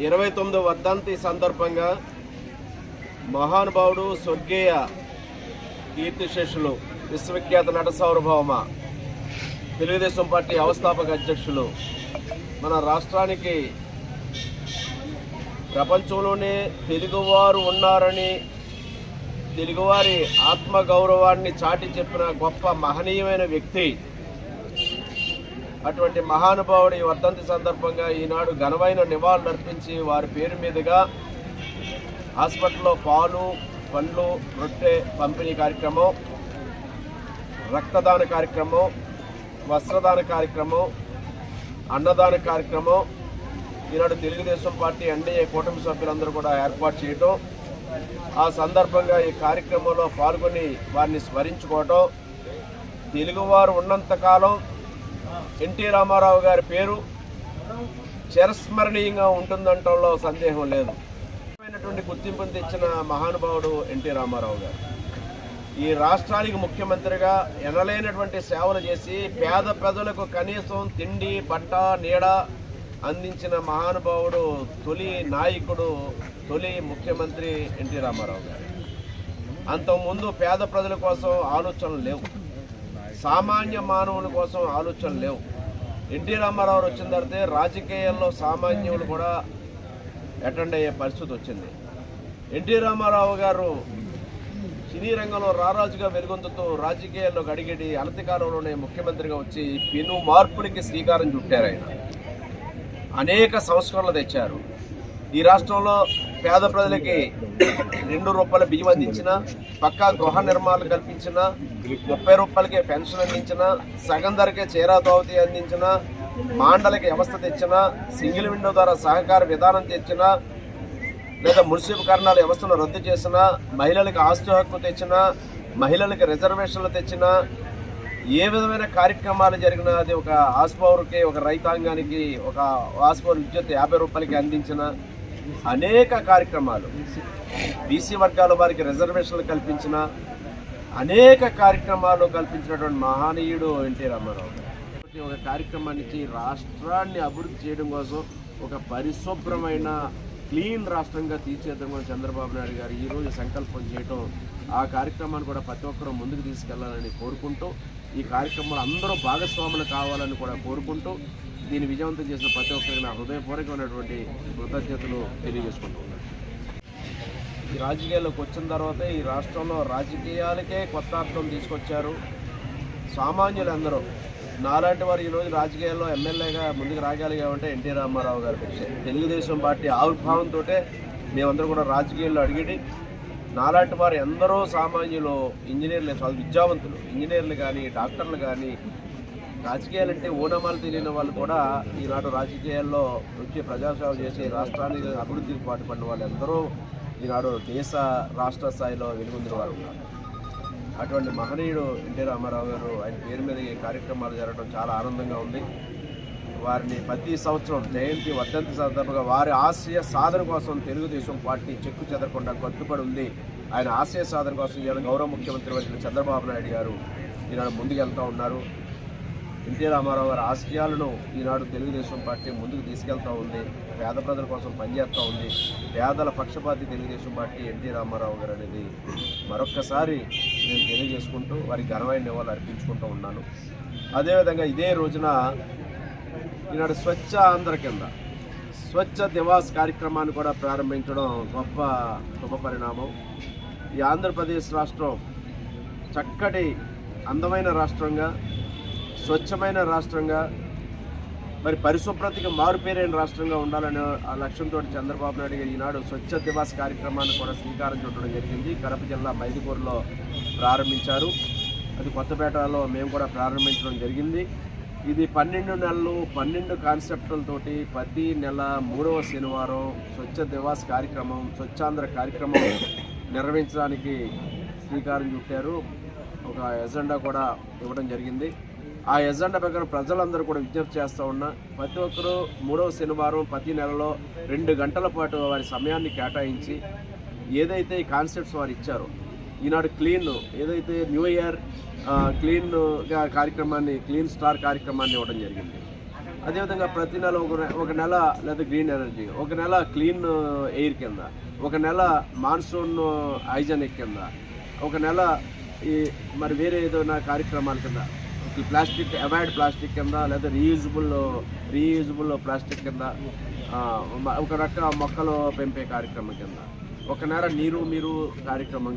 ఇరవై తొమ్మిది వర్ధంతి సందర్భంగా మహానుభావుడు స్వర్గీయ కీర్తిశేషులు విశ్వవిఖ్యాత నట సార్వభౌమ తెలుగుదేశం పార్టీ అవస్థాపక అధ్యక్షులు మన రాష్ట్రానికి ప్రపంచంలోనే తెలుగువారు ఉన్నారని తెలుగువారి ఆత్మగౌరవాన్ని చాటి చెప్పిన గొప్ప మహనీయమైన వ్యక్తి అటువంటి మహానుభావుడి వర్ధంతి సందర్భంగా ఈనాడు ఘనమైన నివాళులు అర్పించి వారి పేరు మీదుగా హాస్పిటల్లో పాలు పండ్లు రొట్టె పంపిణీ కార్యక్రమం రక్తదాన కార్యక్రమం వస్త్రదాన కార్యక్రమం అన్నదాన కార్యక్రమం ఈనాడు తెలుగుదేశం పార్టీ ఎన్డీఏ కూటమి సభ్యులందరూ కూడా ఏర్పాటు చేయటం ఆ సందర్భంగా ఈ కార్యక్రమంలో పాల్గొని వారిని స్మరించుకోవటం తెలుగువారు ఉన్నంతకాలం ఎన్టీ రామారావు గారి పేరు చిరస్మరణీయంగా ఉంటుందంటంలో సందేహం లేదు. అయినటువంటి గుర్తింపును తెచ్చిన మహానుభావుడు ఎన్టీ రామారావు గారు. ఈ రాష్ట్రానికి ముఖ్యమంత్రిగా ఎనలేనటువంటి సేవలు చేసి పేద ప్రజలకు కనీసం తిండి బట్ట నీడ అందించిన మహానుభావుడు తొలి నాయకుడు తొలి ముఖ్యమంత్రి ఎన్టీ రామారావు గారు. అంతకుముందు పేద ప్రజల కోసం ఆలోచనలు లేవు. సామాన్య మానవుల కోసం ఆలోచనలు లేవు. ఎన్టీ రామారావు వచ్చిన తర్వాత రాజకీయాల్లో సామాన్యులు కూడా అటెండ్ అయ్యే పరిస్థితి వచ్చింది. ఎన్టీ రామారావు గారు సినీ రంగంలో రారాజుగా వెలుగొందుతూ రాజకీయాల్లో గడిగడి అనతికాలంలోనే ముఖ్యమంత్రిగా వచ్చి పెను మార్పులకి శ్రీకారం చుట్టారు ఆయన. అనేక సంస్కరణలు తెచ్చారు. ఈ రాష్ట్రంలో పేద ప్రజలకి రెండు రూపాయల బియ్యం అందించిన పక్కా గృహ నిర్మాణాలు కల్పించిన ముప్పై రూపాయలకే పెన్షన్ అందించిన సగం ధరకే చీరా దోవతి అందించిన మాండలకి వ్యవస్థ తెచ్చిన సింగిల్ విండో ద్వారా సహకార విధానం తెచ్చిన లేదా మున్సిపీకరణాల వ్యవస్థను రద్దు చేసిన మహిళలకు ఆస్తి హక్కు తెచ్చిన మహిళలకు రిజర్వేషన్లు తెచ్చిన ఏ విధమైన కార్యక్రమాలు జరిగినా అది ఒక ఆస్పౌర్కి ఒక రైతాంగానికి ఒక ఆస్పౌర్ విద్యుత్ యాభై రూపాయలకి అందించిన అనేక కార్యక్రమాలు. బీసీ వర్గాల వారికి రిజర్వేషన్లు కల్పించిన అనేక కార్యక్రమాలు కల్పించినటువంటి మహనీయుడు ఎన్టీ రామారావు ఒక కార్యక్రమానికి రాష్ట్రాన్ని అభివృద్ధి చేయడం కోసం ఒక పరిశుభ్రమైన క్లీన్ రాష్ట్రంగా తీర్చేద్దాం చంద్రబాబు నాయుడు గారు ఈరోజు సంకల్పం చేయటం ఆ కార్యక్రమాన్ని కూడా ప్రతి ఒక్కరూ ముందుకు తీసుకెళ్ళాలని కోరుకుంటూ ఈ కార్యక్రమంలో అందరూ భాగస్వాములు కావాలని కూడా కోరుకుంటూ దీన్ని విజయవంతం చేసిన ప్రతి ఒక్కరికి నా హృదయపూర్వకమైనటువంటి కృతజ్ఞతలు తెలియజేసుకుంటున్నాను. ఈ రాజకీయాల్లోకి వచ్చిన తర్వాత ఈ రాష్ట్రంలో రాజకీయాలకే కొత్త అర్థం తీసుకొచ్చారు. సామాన్యులందరూ నాలాంటి వారు ఈరోజు రాజకీయాల్లో ఎమ్మెల్యేగా ముందుకు రాగలిగామంటే ఎన్టీ రామారావు గారి కృషి తెలుగుదేశం పార్టీ ఆవిర్భావంతో మేమందరూ కూడా రాజకీయాల్లో అడిగిడి నాలాంటి వారు ఎందరో సామాన్యులు ఇంజనీర్లు విద్యావంతులు ఇంజనీర్లు కానీ డాక్టర్లు కానీ రాజకీయాలు అంటే ఓనమాలు తెలియని వాళ్ళు కూడా ఈనాడు రాజకీయాల్లో వచ్చి ప్రజాసేవ చేసి రాష్ట్రానికి అభివృద్ధికి పాటుపడిన వాళ్ళు ఎందరో ఈనాడు దేశ రాష్ట్ర స్థాయిలో వెలుగొందిన వారు ఉన్నారు. అటువంటి మహనీయుడు ఎన్టీ రామారావు గారు ఆయన పేరు మీద ఈ కార్యక్రమాలు జరగడం చాలా ఆనందంగా ఉంది. వారిని ప్రతి సంవత్సరం జయంతి వర్ధంతి సందర్భంగా వారి ఆశయ సాధన కోసం తెలుగుదేశం పార్టీ చెక్కు చెదరకుండా కట్టుబడి ఉంది. ఆయన ఆశయ సాధన కోసం గౌరవ ముఖ్యమంత్రి వచ్చిన చంద్రబాబు నాయుడు గారు ఈనాడు ముందుకెళ్తూ ఉన్నారు. ఎన్టీ రామారావు గారి ఆశయాలను ఈనాడు తెలుగుదేశం పార్టీ ముందుకు తీసుకెళ్తూ ఉంది పేద ప్రజల కోసం పనిచేస్తూ ఉంది. పేదల పక్షపాతి తెలుగుదేశం పార్టీ ఎన్టీ రామారావు గారు అనేది మరొక్కసారి నేను తెలియజేసుకుంటూ వారికి ఘనమైన నివాళులు అర్పించుకుంటూ ఉన్నాను. అదేవిధంగా ఇదే రోజున ఈనాడు స్వచ్ఛ ఆంధ్ర కింద స్వచ్ఛ దివాస్ కార్యక్రమాన్ని కూడా ప్రారంభించడం గొప్ప శుభ పరిణామం. ఈ ఆంధ్రప్రదేశ్ రాష్ట్రం చక్కటి అందమైన రాష్ట్రంగా స్వచ్ఛమైన రాష్ట్రంగా మరి పరిశుభ్రతకి మారుపేరైన రాష్ట్రంగా ఉండాలనే ఆ లక్ష్యంతో చంద్రబాబు నాయుడు గారు ఈనాడు స్వచ్ఛ దివాస్ కార్యక్రమాన్ని కూడా శ్రీకారం చుట్టడం జరిగింది. కడప జిల్లా మైదుకూరులో ప్రారంభించారు. అది కొత్తపేటలో మేము కూడా ప్రారంభించడం జరిగింది. ఇది పన్నెండు నెలలు పన్నెండు కాన్సెప్టులతోటి ప్రతి నెల మూడవ శనివారం స్వచ్ఛ దివాస్ కార్యక్రమం స్వచ్ఛాంధ్ర కార్యక్రమం నిర్వహించడానికి శ్రీకారం చుట్టారు. ఒక ఎజెండా కూడా ఇవ్వడం జరిగింది. ఆ ఎజెండా ప్రకారం ప్రజలందరూ కూడా విజ్ఞప్తి చేస్తూ ఉన్నా ప్రతి ఒక్కరూ మూడవ శనివారం ప్రతి నెలలో రెండు గంటల పాటు వారి సమయాన్ని కేటాయించి ఏదైతే ఈ కాన్సెప్ట్స్ వారు ఇచ్చారో ఈనాడు క్లీన్ ఏదైతే న్యూ ఇయర్ క్లీన్ కార్యక్రమాన్ని క్లీన్ స్టార్ కార్యక్రమాన్ని ఇవ్వడం జరిగింది. అదేవిధంగా ప్రతి నెల ఒక నె- ఒక నెల లేదా గ్రీన్ ఎనర్జీ ఒక నెల క్లీన్ ఎయిర్ కింద ఒక నెల మాన్సూన్ హైజెనిక్ కింద ఒక నెల ఈ మరి వేరే ఏదైనా కార్యక్రమాల కింద ప్లాస్టిక్ అవాయిడ్ ప్లాస్టిక్ కింద లేదా రీయూజబుల్ రీయూజబుల్ ప్లాస్టిక్ కింద ఒక రక మొక్కలు పెంపే కార్యక్రమం కింద. ఒక నేర నీరు మీరు కార్యక్రమం